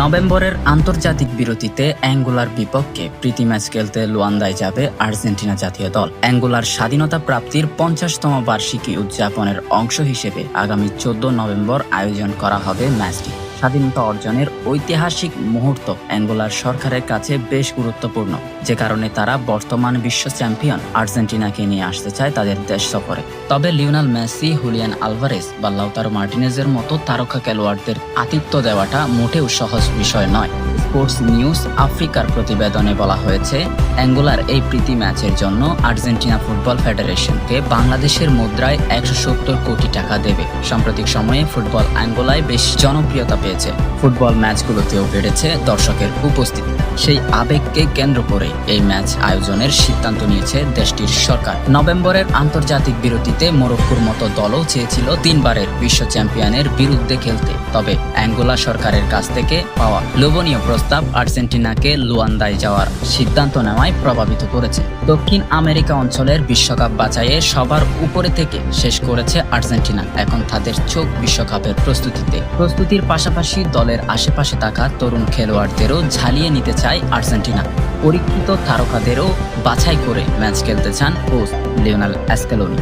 নভেম্বরের আন্তর্জাতিক বিরতিতে অ্যাঙ্গোলার বিপক্ষে প্রীতি ম্যাচ খেলতে লুয়ান্দায় যাবে আর্জেন্টিনা জাতীয় দল। অ্যাঙ্গোলার স্বাধীনতা প্রাপ্তির পঞ্চাশতম বার্ষিকী উদযাপনের অংশ হিসেবে আগামী চোদ্দ নভেম্বর আয়োজন করা হবে ম্যাচটি। স্বাধীনতা অর্জনের ঐতিহাসিক মুহূর্ত অ্যাঙ্গোলার সরকারের কাছে বেশ গুরুত্বপূর্ণ। যে কারণে তারা বর্তমান বিশ্ব চ্যাম্পিয়ন আর্জেন্টিনাকে নিয়ে আসতে চায় তাদের দেশ সফরে। তবে লিওনাল মেসি, হুলিয়ান আলভারেস বা লাউতারো মার্টিনেজের মতো তারকা খেলোয়াড়দের আতিথ্য দেওয়াটা মোটেও সহজ বিষয় নয়। স্পোর্টস নিউজ আফ্রিকার প্রতিবেদনে বলা হয়েছে, অ্যাঙ্গোলার এই প্রীতি ম্যাচের জন্য আর্জেন্টিনা ফুটবল ফেডারেশনকে বাংলাদেশের মুদ্রায় একশো সত্তর কোটি টাকা দেবে। সাম্প্রতিক সময়ে ফুটবল অ্যাঙ্গোলায় বেশ জনপ্রিয়তা পেয়েছে। ফুটবল ম্যাচগুলোতেও বেড়েছে দর্শকের উপস্থিতি। সেই আবেগকে কেন্দ্র করে এই ম্যাচ আয়োজনের সিদ্ধান্ত নিয়েছে দেশটির সরকার। নভেম্বরের আন্তর্জাতিক বিরতিতে মোরক্কোর মতো দলও চেয়েছিল তিনবারের বিশ্ব চ্যাম্পিয়নের বিরুদ্ধে খেলতে। তবে অ্যাঙ্গোলা সরকারের কাছ থেকে পাওয়া লোভনীয় প্রস্তাব আর্জেন্টিনাকে লুয়ান্দায় যাওয়ার সিদ্ধান্ত নেওয়ায় প্রভাবিত করেছে। দক্ষিণ আমেরিকা অঞ্চলের বিশ্বকাপ বাছাইয়ে সবার উপরে থেকে শেষ করেছে আর্জেন্টিনা। এখন তাদের চোখ বিশ্বকাপের প্রস্তুতিতে। প্রস্তুতির পাশাপাশি দলের আশেপাশে থাকা তরুণ খেলোয়াড়দেরও ঝালিয়ে নিতে চায় আর্জেন্টিনা। পরীক্ষিত তারকাদেরও বাছাই করে ম্যাচ খেলতে চান কোচ লিওনাল অ্যাস্কেলোনি।